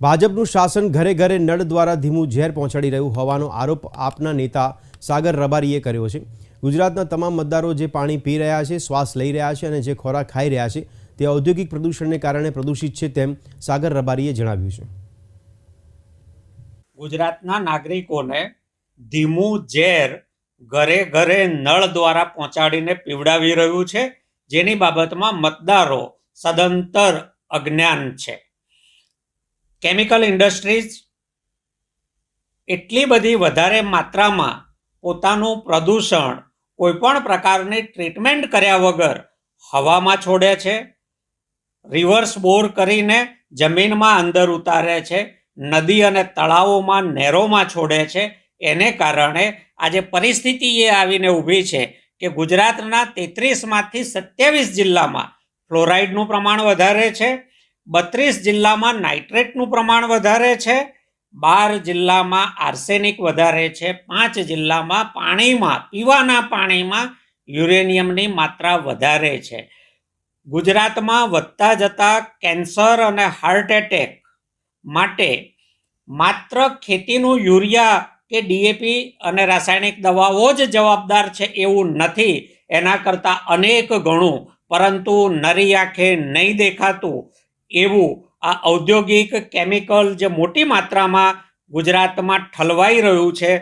ભાજપનું શાસન ઘરે ઘરે નળ દ્વારા ધીમું ઝેર પહોંચાડી રહ્યું હોવાનો આરોપ આપના નેતા સાગર રબારીએ કર્યો છે. ગુજરાતના તમામ મતદારો જે પાણી પી રહ્યા છે, શ્વાસ લઈ રહ્યા છે અને જે ખોરાક ખાઈ રહ્યા છે, તે ઔદ્યોગિક પ્રદૂષણને કારણે પ્રદૂષિત છે તેમ સાગર રબારીએ જણાવ્યું છે. ગુજરાતના નાગરિકોને ધીમું ઝેર ઘરે ઘરે નળ દ્વારા પહોંચાડીને પીવડાવી રહ્યું છે, જેની બાબતમાં મતદારો સદંતર અજ્ઞાન છે. કેમિકલ ઇન્ડસ્ટ્રીઝ એટલી બધી વધારે માત્રામાં પોતાનું પ્રદૂષણ કોઈપણ પ્રકારની ટ્રીટમેન્ટ કર્યા વગર હવામાં છોડે છે રિવર્સ બોર કરીને જમીનમાં અંદર ઉતારે છે, નદી અને તળાવોમાં નહેરોમાં છોડે છે, એને કારણે આજે પરિસ્થિતિ એ આવીને ઊભી છે કે ગુજરાતના તેત્રીસમાંથી સત્યાવીસ જિલ્લામાં ફ્લોરાઇડનું પ્રમાણ વધારે છે બત્રીસ જિલ્લામાં નાઇટ્રેટનું પ્રમાણ વધારે છે, બાર જિલ્લામાં આર્સેનિક વધારે છે, પાંચ જિલ્લામાં પાણીમાં, પીવાના પાણીમાં યુરેનિયમની માત્રા વધારે છે. ગુજરાતમાં વધતા જતા કેન્સર અને હાર્ટ એટેક માટે માત્ર ખેતીનું યુરિયા કે ડીએપી અને રાસાયણિક દવાઓ જ જવાબદાર છે એવું નથી, એના કરતાં અનેક ગણું, પરંતુ નરી આંખે નહીં દેખાતું એવું આ ઔદ્યોગિક કેમિકલ જે મોટી માત્રામાં ગુજરાતમાં ઠલવાઈ રહ્યું છે